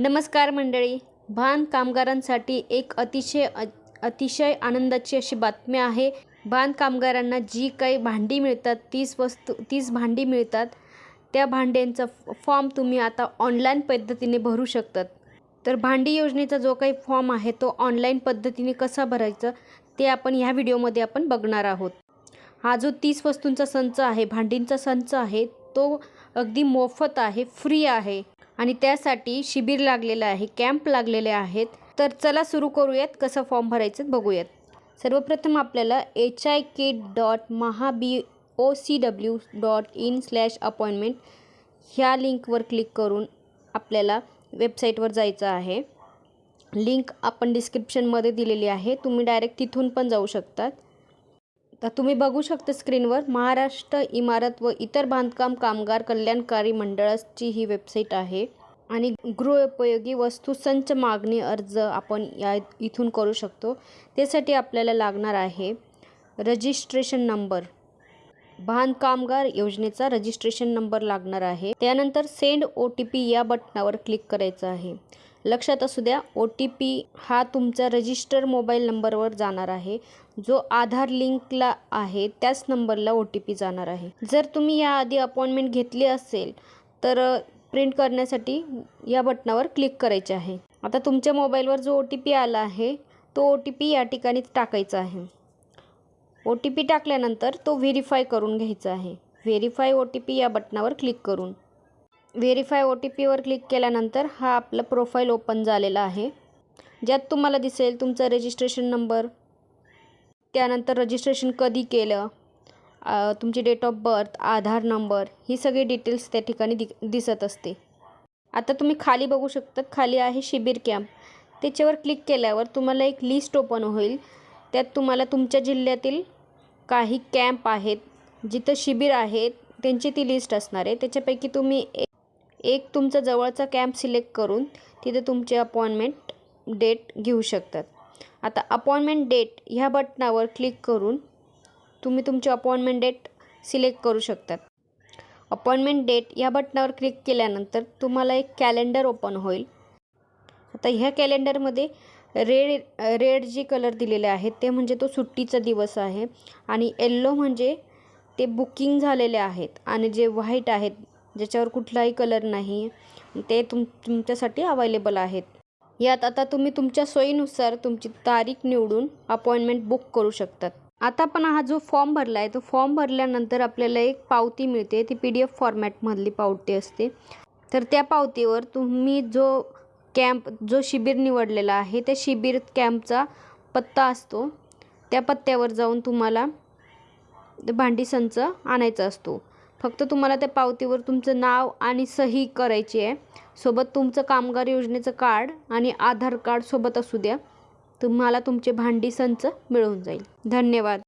नमस्कार मंडळी. बांध कामगारांसाठी एक अतिशय अतिशय आनंदाची अशी बातमी आहे. बांध कामगारांना जी काही भांडी मिळतात तीस वस्तू तीस भांडी मिळतात त्या भांड्यांचा फॉर्म तुम्ही आता ऑनलाईन पद्धतीने भरू शकतात. तर भांडी योजनेचा जो काही फॉर्म आहे तो ऑनलाईन पद्धतीने कसा भरायचा ते आपण ह्या व्हिडिओमध्ये आपण बघणार आहोत. हा जो तीस वस्तूंचा संच आहे भांडींचा संच आहे तो अगदी मोफत आहे फ्री आहे. आणि त्यासाठी शिबिर लागलेलं आहे कॅम्प लागलेले आहेत. तर चला सुरू करूयात कसं फॉर्म भरायचं बघूयात. सर्वप्रथम आपल्याला H I K dot Maha B O C W dot in slash appointment ह्या लिंकवर क्लिक करून आपल्याला वेबसाईटवर जायचं आहे. लिंक आपण डिस्क्रिप्शनमध्ये दिलेली आहे. तुम्ही डायरेक्ट तिथून पण जाऊ शकतात. तर तुम्ही बघू शकता स्क्रीनवर महाराष्ट्र इमारत व इतर बांधकाम कामगार कल्याणकारी मंडळाची ही वेबसाईट आहे. आणि गृहोपयोगी वस्तू संच मागणी अर्ज आपण या इथून करू शकतो. त्यासाठी आपल्याला लागणार आहे रजिस्ट्रेशन नंबर. बांधकामगार योजनेचा रजिस्ट्रेशन नंबर लागणार आहे. त्यानंतर सेंड ओ टी पी या बटनावर क्लिक करायचं आहे. लक्षात असू द्या ओ टी पी हा तुमचा रजिस्टर मोबाईल नंबरवर जाणार आहे. जो आधार लिंकला आहे त्याच नंबरला ओ टी पी जाणार आहे. जर तुम्ही याआधी अपॉइंटमेंट घेतली असेल तर प्रिंट करण्यासाठी या बटनावर क्लिक करायचे आहे. आता तुमच्या मोबाईलवर जो ओ टी पी आला आहे तो ओ टी पी या ठिकाणी टाकायचा आहे. ओ टी पी टाकल्यानंतर तो व्हेरीफाय करून घ्यायचा आहे. व्हेरीफाय ओ टी पी या बटनावर क्लिक करून. व्हेरीफाय ओ टी पीवर क्लिक केल्यानंतर हा आपला प्रोफाईल ओपन झालेला आहे. ज्यात तुम्हाला दिसेल तुमचा रजिस्ट्रेशन नंबर त्यानंतर रजिस्ट्रेशन कधी केलं तुमची date of birth Aadhaar number ही सगळी डिटेल्स त्या ठिकाणी दि दिसत असते. आता तुम्ही खाली बघू शकतात खाली आहे शिबिर कॅम्प त्याच्यावर क्लिक केल्यावर तुम्हाला एक लिस्ट ओपन होईल. त्यात तुम्हाला तुमच्या जिल्ह्यातील काही कॅम्प आहेत. जिथं शिबिर आहेत त्यांची ती लिस्ट असणार आहे. त्याच्यापैकी तुम्ही एक तुमचा जवळचा कॅम्प सिलेक्ट करून तिथे तुमची अपॉइंटमेंट डेट घेऊ शकतात. आता अपॉइंटमेंट डेट ह्या बटनावर क्लिक करून तुम्ही तुमची अपॉइंटमेंट डेट सिलेक्ट करू शकतात. अपॉइंटमेंट डेट या बटनावर क्लिक केल्यानंतर तुम्हाला एक कॅलेंडर ओपन होईल. आता ह्या कॅलेंडरमध्ये रेड रेड जे कलर दिलेले आहेत ते म्हणजे तो सुट्टीचा दिवस आहे आणि येल्लो म्हणजे ते बुकिंग झालेले आहेत आणि जे व्हाईट आहेत ज्याच्यावर कुठलाही कलर नाही ते तुम तुमच्यासाठी अवेलेबल आहेत. यात आता तुम्ही तुमच्या सोयीनुसार तुमची तारीख निवडून अपॉइंटमेंट बुक करू शकतात. आता पण हा जो फॉर्म भरला आहे तो फॉर्म भरल्यानंतर आपल्याला एक पावती मिळते. ती पी डी एफ फॉर्मॅटमधली पावती असते. तर त्या पावतीवर तुम्ही जो कॅम्प जो शिबिर निवडलेला आहे त्या शिबिर कॅम्पचा पत्ता असतो. त्या पत्त्यावर जाऊन तुम्हाला ते भांडी संच आणायचा असतो. फक्त तुम्हाला त्या पावतीवर तुमचं नाव आणि सही करायची आहे. सोबत तुमचं कामगार योजनेचं कार्ड आणि आधार कार्ड सोबत असू द्या. तुम्हाला तुमचे भांडी संच मिळून जाईल. धन्यवाद.